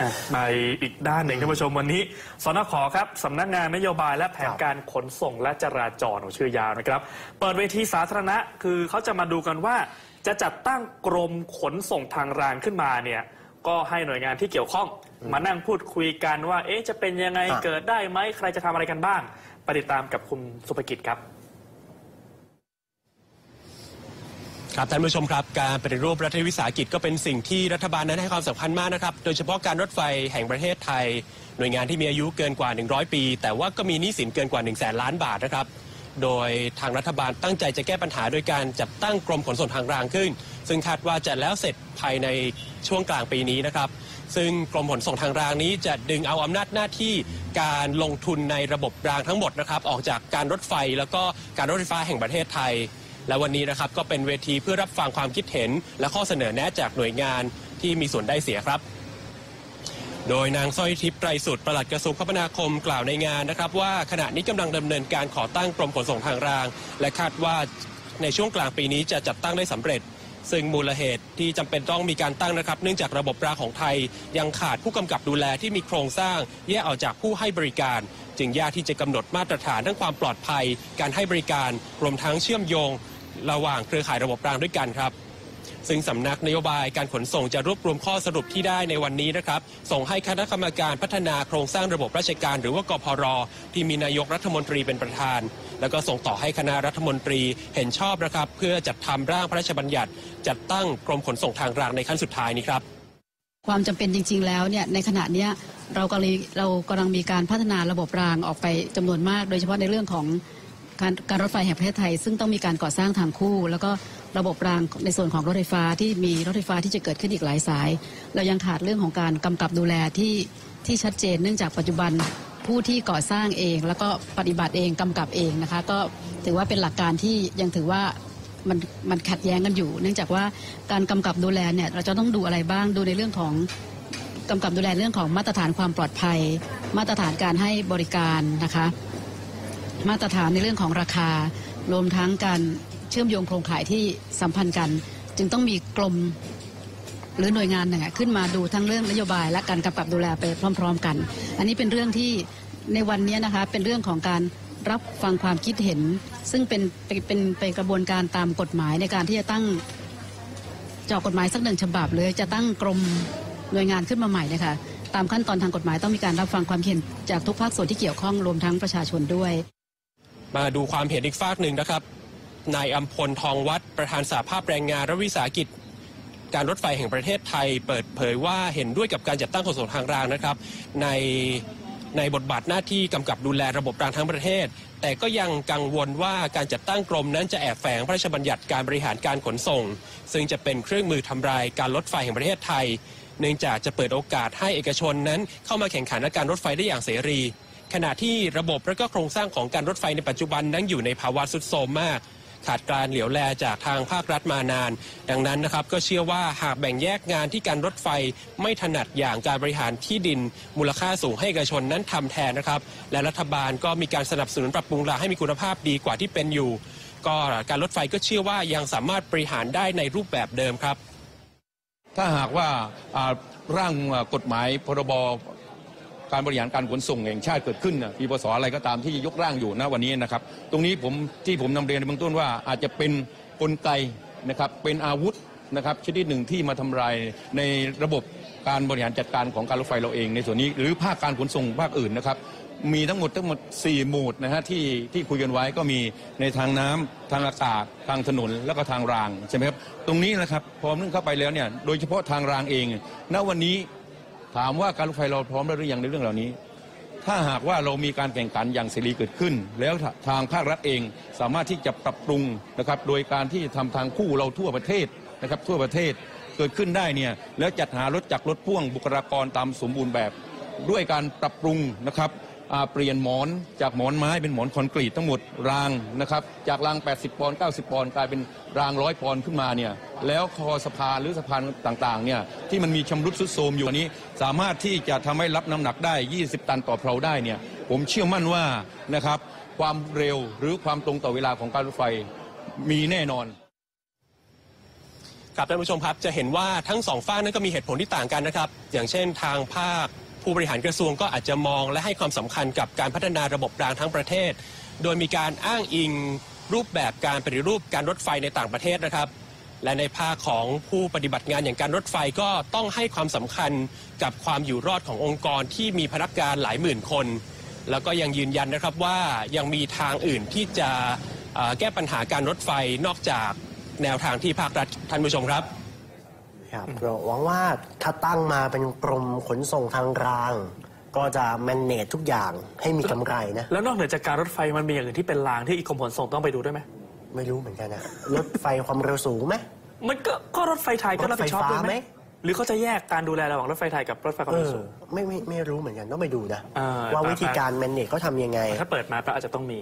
อะมาอีกด้านหนึ่งท่านผู้ชมวันนี้สนขครับสำนักงานนโยบายและแผนการขนส่งและจราจรของชื่อยาวนะครับ เปิดเวทีสาธารณะคือเขาจะมาดูกันว่า จะจัดตั้งกรมขนส่งทางรางขึ้นมาเนี่ยก็ให้หน่วยงานที่เกี่ยวข้อง มานั่งพูดคุยกันว่า เอ๊ะจะเป็นยังไงครับเกิดได้ไหมใครจะทำอะไรกันบ้างไปติดตามกับคุณสุภกิจครับ ครับท่านผู้ชมครับการปฏิรูปรัฐวิสาหกิจก็เป็นสิ่งที่รัฐบาลนั้นให้ความสำคัญมากนะครับ โดยเฉพาะการรถไฟแห่งประเทศไทย หน่วยงานที่มีอายุเกินกว่า 100 ปี แต่ว่าก็มีหนี้สินเกินกว่า 1 0 0 0 0แสนล้านบาทนะครับ โดยทางรัฐบาลตั้งใจจะแก้ปัญหาโดยการจัดตั้งกรมขนส่งทางรางขึ้น ซึ่งคาดว่าจะแล้วเสร็จภายในช่วงกลางปีนี้นะครับ ซึ่งกรมขนส่งทางรางนี้จะดึงเอาอำนาจหน้าที่การลงทุนในระบบรางทั้งหมดนะครับออกจากการรถไฟแล้วก็การรถไฟฟ้าแห่งประเทศไทย และวันนี้นะครับก็เป็นเวทีเพื่อรับฟังความคิดเห็น และข้อเสนอแนะจากหน่วยงานที่มีส่วนได้เสียครับ โดยนางสร้อยทิพย์ไตรสุดประหลัดกระทรวงคมนาคมกล่าวในงานนะครับ ว่าขณะนี้กำลังดำเนินการขอตั้งกรมขนส่งทางราง และคาดว่าในช่วงกลางปีนี้จะจัดตั้งได้สำเร็จซึ่งมูลเหตุที่จำเป็นต้องมีการตั้งนะครับ เนื่องจากระบบรางของไทย ยังขาดผู้กำกับดูแลที่มีโครงสร้าง แยกออกจากผู้ให้บริการ จึงยากที่จะกำหนดมาตรฐานทั้งความปลอดภัย การให้บริการ รวมทั้งเชื่อมโยง ระหว่างเครือข่ายระบบรางด้วยกันครับ ซึ่งสำนักนโยบายการขนส่งจะรวบรวมข้อสรุปที่ได้ในวันนี้นะครับ ส่งให้คณะกรรมการพัฒนาโครงสร้างระบบราชการ หรือว่ากพร ที่มีนายกรัฐมนตรีเป็นประธาน แล้วก็ส่งต่อให้คณะรัฐมนตรีเห็นชอบนะครับ เพื่อจัดทำร่างพระราชบัญญัติ จัดตั้งกรมขนส่งทางรางในขั้นสุดท้ายนี้ครับความจำเป็นจริง ๆ แล้วเนี่ยในขณะเนี้ยเรากำลังเรากำลังมีการพัฒนาระบบรางออกไปจำนวนมาก โดยเฉพาะในเรื่องของ การการรถไฟแห่งประเทศไทย ซึ่งต้องมีการก่อสร้างทางคู่ แล้วก็ระบบรางในส่วนของรถไฟฟ้าที่มีรถไฟฟ้าที่จะเกิดขึ้นอีกหลายสาย เรายังขาดเรื่องของการกำกับดูแลที่ที่ชัดเจนเนื่องจากปัจจุบันผู้ที่ก่อสร้างเอง แล้วก็ปฏิบัติเองกำกับเองนะคะ ก็ถือว่าเป็นหลักการที่ยังถือว่ามันมันขัดแย้งกันอยู่ เนื่องจากว่าการกำกับดูแลเนี่ยเราจะต้องดูอะไรบ้างดูในเรื่องของกำกับดูแลเรื่องของมาตรฐานความปลอดภัย มาตรฐานการให้บริการนะคะ มาตรฐานในเรื่องของราคารวมทั้งการเชื่อมโยงโครงข่ายที่สัมพันธ์กัน จึงต้องมีกลมหรือหน่วยงานหนึ่งขึ้นมาดูทั้งเรื่องนโยบาย และการกำกับดูแลไปพร้อม ๆ กัน อันนี้เป็นเรื่องที่ในวันนี้นะคะเป็นเรื่องของการรับฟังความคิดเห็น ซึ่งเป็นเป็นเป็นกระบวนการตามกฎหมายในการที่จะตั้งเจอกฎหมายสักหนึ่งฉบับหรือจะตั้งกรมหน่วยงานขึ้นมาใหม่นะคะตามขั้นตอนทางกฎหมายต้องมีการรับฟังความเห็นจากทุกภาคส่วนที่เกี่ยวข้องรวมทั้งประชาชนด้วย มาดูความเห็นอีกฝากหนึ่งนะครับ นายอัมพลทองวัดประธานสาภาพแรงงานรัฐวิสาหกิจ การรถไฟแห่งประเทศไทย เปิดเผยว่าเห็นด้วยกับการจัดตั้งขนส่งทางรางนะครับ ในในบทบาทหน้าที่กำกับดูแลระบบรางทั้งประเทศ แต่ก็ยังกังวลว่าการจัดตั้งกรมนั้นจะแอบแฝงพระราชบัญญัติการบริหารการขนส่ง ซึ่งจะเป็นเครื่องมือทำลายการรถไฟแห่งประเทศไทย เนื่องจากจะเปิดโอกาสให้เอกชนนั้นเข้ามาแข่งขันในการรถไฟได้อย่างเสรี ขณะที่ระบบและก็โครงสร้างของการรถไฟในปัจจุบันนั้นอยู่ในภาวะสุดโทรมมาก ขาดการเหลียวแลจากทางภาครัฐมานาน ดังนั้นนะครับก็เชื่อว่าหากแบ่งแยกงานที่การรถไฟไม่ถนัดอย่างการบริหารที่ดิน มูลค่าสูงให้เอกชนนั้นทำแทนนะครับ และรัฐบาลก็มีการสนับสนุนปรับปรุงรางให้มีคุณภาพดีกว่าที่เป็นอยู่ ก็การรถไฟก็เชื่อว่ายังสามารถบริหารได้ในรูปแบบเดิมครับ ถ้าหากว่าร่างกฎหมายพรบ การบริหารการขนส่งแห่งชาติเกิดขึ้นนะปีพศอะไรก็ตามที่ยกร่างอยู่นะวันนี้นะครับ ตรงนี้ผมที่ผมนำเรียนในเบื้องต้นว่าอาจจะเป็นกลไกนะครับเป็นอาวุธนะครับชนิดหนึ่งที่มาทำลายในระบบการบริหารจัดการของการรถไฟเราเองในส่วนนี้ หรือภาคการขนส่งภาคอื่นนะครับมีทั้งหมดทั้งหมด 4 หมู่นะฮะที่ที่คุยกันไว้ก็มีในทางน้ำทางอากาศทางถนนแล้วก็ทางรางใช่ไหมครับตรงนี้นะครับพอนึ่งเข้าไปแล้วเนี่ยโดยเฉพาะทางรางเองณวันนี้ ถามว่าการรถไฟเราพร้อมแล้วหรือยังในเรื่องเหล่านี้ ถ้าหากว่าเรามีการแข่งขันอย่างเสรีเกิดขึ้น แล้วทางภาครัฐเองสามารถที่จะปรับปรุงนะครับโดยการที่ทำทางคู่เราทั่วประเทศนะครับทั่วประเทศเกิดขึ้นได้เนี่ยแล้วจัดหารถจักรรถพ่วงบุคลากรตามสมบูรณ์แบบ ด้วยการปรับปรุงนะครับ เปลี่ยนหมอนจากหมอนไม้เป็นหมอนคอนกรีตทั้งหมดรางนะครับจากราง 80 ปอนด์ 90 ปอนด์กลายเป็นรางร้อยปอนด์ขึ้นมาเนี่ยแล้วคอสะพานหรือสะพานต่างๆเนี่ยที่มันมีชำรุดทรุดโทรมอยู่อันนี้ สามารถที่จะทำให้รับน้ำหนักได้ 20 ตันต่อเพลาได้เนี่ยผมเชื่อมั่นว่านะครับความเร็วหรือความตรงต่อเวลาของการรถไฟมีแน่นอนครับท่านผู้ชมครับจะเห็นว่าทั้งสองฝ่านั้นก็มีเหตุผลที่ต่างกันนะครับ อย่างเช่นทางภาค ผู้บริหารกระทรวงก็อาจจะมองและให้ความสำคัญกับการพัฒนาระบบรางทั้งประเทศ โดยมีการอ้างอิงรูปแบบการปฏิรูปการรถไฟในต่างประเทศนะครับ และในภาคของผู้ปฏิบัติงานอย่างการรถไฟก็ต้องให้ความสำคัญกับความอยู่รอดขององค์กรที่มีพนักงานหลายหมื่นคน แล้วก็ยังยืนยันนะครับว่ายังมีทางอื่นที่จะแก้ปัญหาการรถไฟนอกจากแนวทางที่ภาครัฐท่านผู้ชมครับ ครับเราหวังว่าถ้าตั้งมาเป็นกรมขนส่งทางราง ก็จะแมนเนจทุกอย่างให้มีกำไรนะ แล้วนอกเหนือจากการรถไฟมันมีอย่างอื่นที่เป็นรางที่อีกกรมขนส่งต้องไปดูด้วยไหมไม่รู้เหมือนกันนะรถไฟความเร็วสูงไหมมันก็ก็รถไฟไทยก็รับผิดชอบด้วยรถไฟฟ้าไหไหมมหรือเขาจะแยกการดูแลระหว่างรถไฟไทยกับรถไฟความเอเร็วอสูง ไม่ไม่ไม่รู้เหมือนกันต้องไปดูนะอ่าว่าไปวิธีการแมนเนจเขาทำยังไง ถ้าเปิดมาก็อาจจะต้องมี